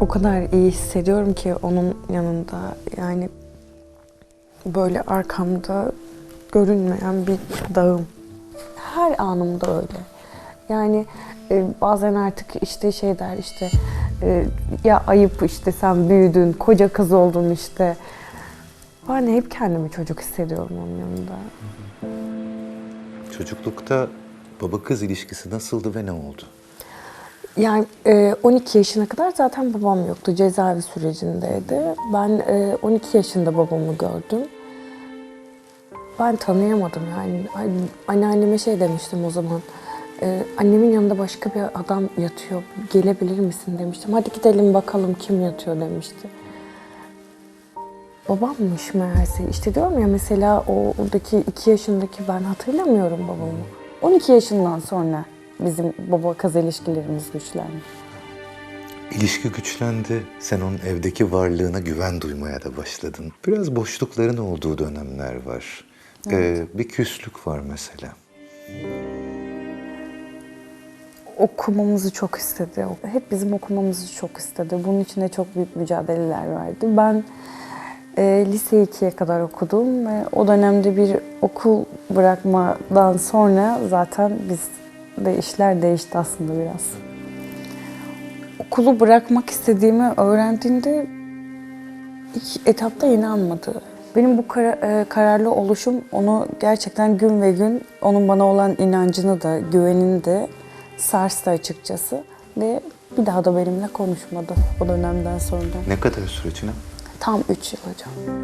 O kadar iyi hissediyorum ki onun yanında yani böyle arkamda görünmeyen bir dağım. Her anımda öyle. Yani e, bazen artık işte şey der işte e, ya ayıp işte sen büyüdün, koca kız oldun işte. Ben hep kendimi çocuk hissediyorum onun yanında. Çocuklukta baba kız ilişkisi nasıldı ve ne oldu? Yani e, 12 yaşına kadar zaten babam yoktu. Cezaevi sürecindeydi. Ben e, 12 yaşında babamı gördüm. Ben tanıyamadım yani. Anneanneme şey demiştim o zaman. E, annemin yanında başka bir adam yatıyor. Gelebilir misin demiştim. Hadi gidelim bakalım kim yatıyor demişti. Babammış meğerse. İşte diyorum ya mesela o oradaki 2 yaşındaki ben hatırlamıyorum babamı. 12 yaşından sonra bizim baba kız ilişkilerimiz güçlendi. İlişki güçlendi. Sen onun evdeki varlığına güven duymaya da başladın. Biraz boşlukların olduğu dönemler var. Ee, bir küslük var mesela. Okumamızı çok istedi. Hep bizim okumamızı çok istedi. Bunun için de çok büyük mücadeleler verdi. Ben e, lise 2'ye kadar okudum ve o dönemde bir okul bırakmadan sonra zaten biz de işler değişti aslında biraz. Okulu bırakmak istediğimi öğrendiğinde ilk etapta inanmadı. Benim bu kara- e, kararlı oluşum onu gerçekten gün ve gün onun bana olan inancını da güvenini de sarstı açıkçası. Ve bir daha da benimle konuşmadı o dönemden sonra. Ne kadar sürecine? Tam 3 yıl hocam.